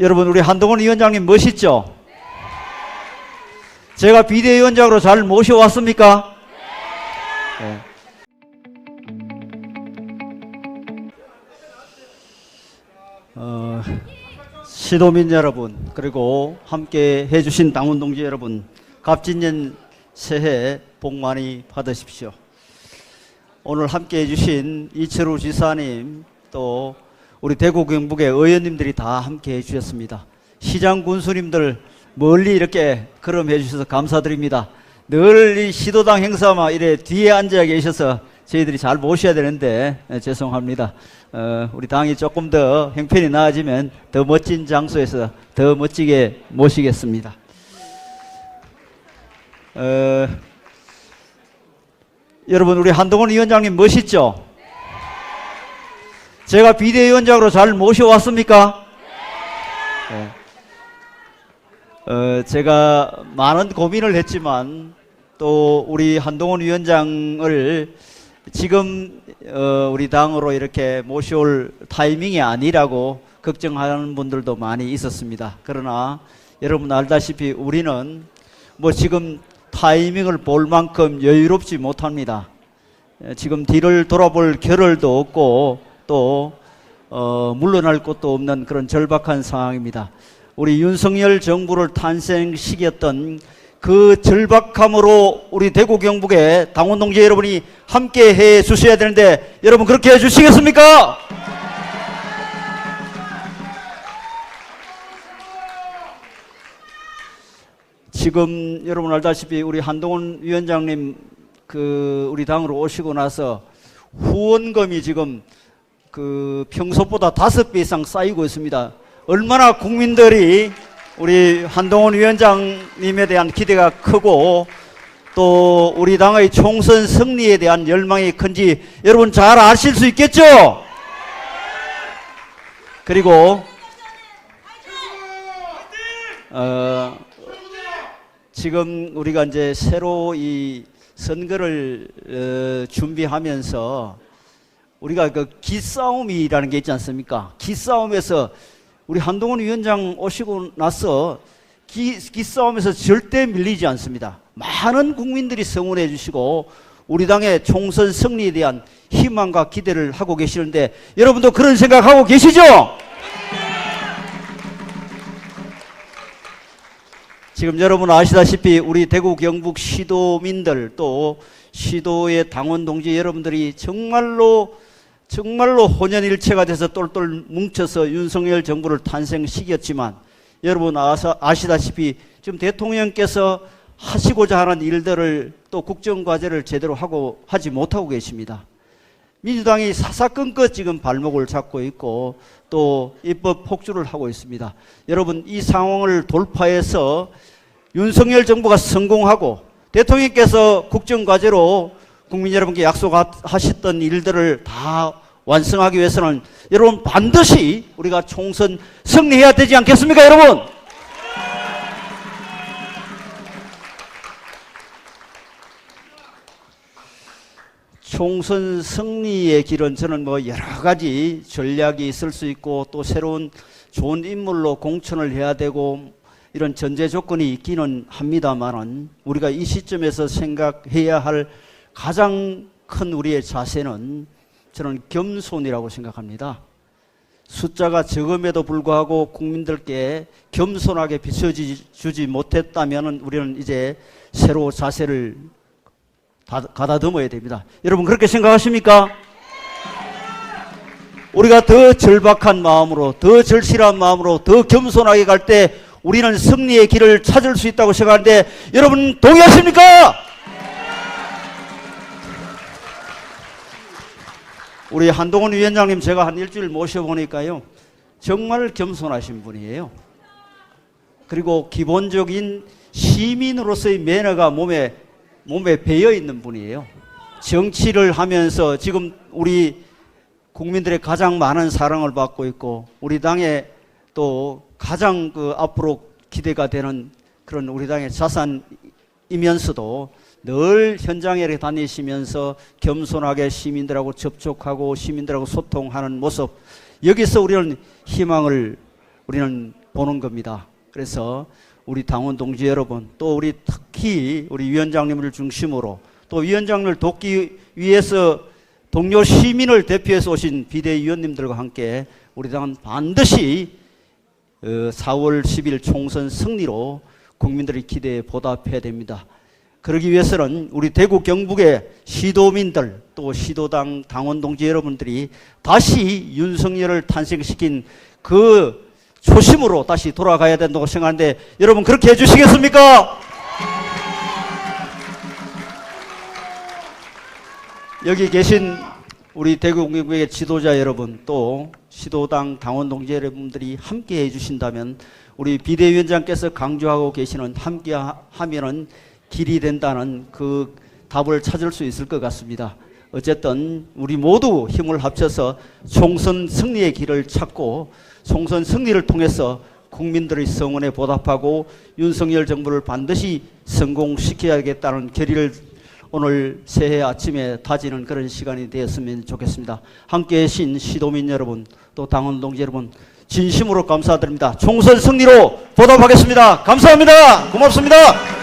여러분 우리 한동훈 위원장님 멋있죠? 제가 비대위원장으로 잘 모셔왔습니까? 네. 어, 시도민 여러분 그리고 함께 해주신 당원 동지 여러분 갑진년 새해 복 많이 받으십시오. 오늘 함께 해주신 이철우 지사님 또 우리 대구 경북의 의원님들이 다 함께 해주셨습니다. 시장 군수님들 멀리 이렇게 걸음해 주셔서 감사드립니다. 늘 이 시도당 행사만 이래 뒤에 앉아 계셔서 저희들이 잘 모셔야 되는데 에, 죄송합니다. 어, 우리 당이 조금 더 형편이 나아지면 더 멋진 장소에서 더 멋지게 모시겠습니다. 어, 여러분 우리 한동훈 위원장님 멋있죠? 제가 비대위원장으로 잘 모셔왔습니까? 네. 어, 제가 많은 고민을 했지만 또 우리 한동훈 위원장을 지금 어, 우리 당으로 이렇게 모셔올 타이밍이 아니라고 걱정하는 분들도 많이 있었습니다. 그러나 여러분 알다시피 우리는 뭐 지금 타이밍을 볼 만큼 여유롭지 못합니다. 에, 지금 뒤를 돌아볼 겨를도 없고 또 어, 물러날 곳도 없는 그런 절박한 상황입니다. 우리 윤석열 정부를 탄생시켰던 그 절박함으로 우리 대구 경북의 당원 동지 여러분이 함께 해 주셔야 되는데 여러분 그렇게 해 주시겠습니까? 지금 여러분 알다시피 우리 한동훈 위원장님 그 우리 당으로 오시고 나서 후원금이 지금 그 평소보다 다섯 배 이상 쌓이고 있습니다. 얼마나 국민들이 우리 한동훈 위원장님에 대한 기대가 크고 또 우리 당의 총선 승리에 대한 열망이 큰지 여러분 잘 아실 수 있겠죠? 그리고 어, 지금 우리가 이제 새로 이 선거를 어, 준비하면서 우리가 그 기싸움이라는 게 있지 않습니까? 기싸움에서 우리 한동훈 위원장 오시고 나서 기, 기싸움에서 절대 밀리지 않습니다. 많은 국민들이 성원해 주시고 우리 당의 총선 승리에 대한 희망과 기대를 하고 계시는데 여러분도 그런 생각하고 계시죠? 지금 여러분 아시다시피 우리 대구 경북 시도민들 또 시도의 당원 동지 여러분들이 정말로 정말로 혼연일체가 돼서 똘똘 뭉쳐서 윤석열 정부를 탄생시켰지만 여러분 아시다시피 지금 대통령께서 하시고자 하는 일들을 또 국정과제를 제대로 하고 하지 못하고 계십니다. 민주당이 사사건건 지금 발목을 잡고 있고 또 입법 폭주를 하고 있습니다. 여러분 이 상황을 돌파해서 윤석열 정부가 성공하고 대통령께서 국정과제로 국민 여러분께 약속하셨던 일들을 다 완성하기 위해서는 여러분 반드시 우리가 총선 승리해야 되지 않겠습니까 여러분? 총선 승리의 길은 저는 뭐 여러 가지 전략이 있을 수 있고 또 새로운 좋은 인물로 공천을 해야 되고 이런 전제 조건이 있기는 합니다만은 우리가 이 시점에서 생각해야 할 가장 큰 우리의 자세는 저는 겸손이라고 생각합니다. 숫자가 적음에도 불구하고 국민들께 겸손하게 비춰주지 못했다면 우리는 이제 새로 자세를 다- 가다듬어야 됩니다. 여러분 그렇게 생각하십니까? 우리가 더 절박한 마음으로, 더 절실한 마음으로, 더 겸손하게 갈 때 우리는 승리의 길을 찾을 수 있다고 생각하는데 여러분 동의하십니까? 우리 한동훈 위원장님 제가 한 일주일 모셔보니까요. 정말 겸손하신 분이에요. 그리고 기본적인 시민으로서의 매너가 몸에 몸에 배어 있는 분이에요. 정치를 하면서 지금 우리 국민들의 가장 많은 사랑을 받고 있고 우리 당의 또 가장 그 앞으로 기대가 되는 그런 우리 당의 자산 이면서도 늘 현장에 이렇게 다니시면서 겸손하게 시민들하고 접촉하고 시민들하고 소통하는 모습 여기서 우리는 희망을 우리는 보는 겁니다. 그래서 우리 당원 동지 여러분, 또 우리 특히 우리 위원장님을 중심으로 또 위원장을 돕기 위해서 동료 시민을 대표해서 오신 비대위원님들과 함께 우리 당은 반드시 어, 4월 10일 총선 승리로 국민들의 기대에 보답해야 됩니다. 그러기 위해서는 우리 대구 경북의 시도민들 또 시도당 당원 동지 여러분들이 다시 윤석열을 탄생시킨 그 초심으로 다시 돌아가야 된다고 생각하는데 여러분 그렇게 해주시겠습니까? 여기 계신 우리 대구 경북의 지도자 여러분 또 시도당 당원 동지 여러분들이 함께 해주신다면 우리 비대위원장께서 강조하고 계시는 함께 하- 하면은 길이 된다는 그 답을 찾을 수 있을 것 같습니다. 어쨌든 우리 모두 힘을 합쳐서 총선 승리의 길을 찾고 총선 승리를 통해서 국민들의 성원에 보답하고 윤석열 정부를 반드시 성공시켜야겠다는 결의를 오늘 새해 아침에 다지는 그런 시간이 되었으면 좋겠습니다. 함께 계신 시도민 여러분, 또 당원 동지 여러분, 진심으로 감사드립니다. 총선 승리로 보답하겠습니다. 감사합니다. 고맙습니다.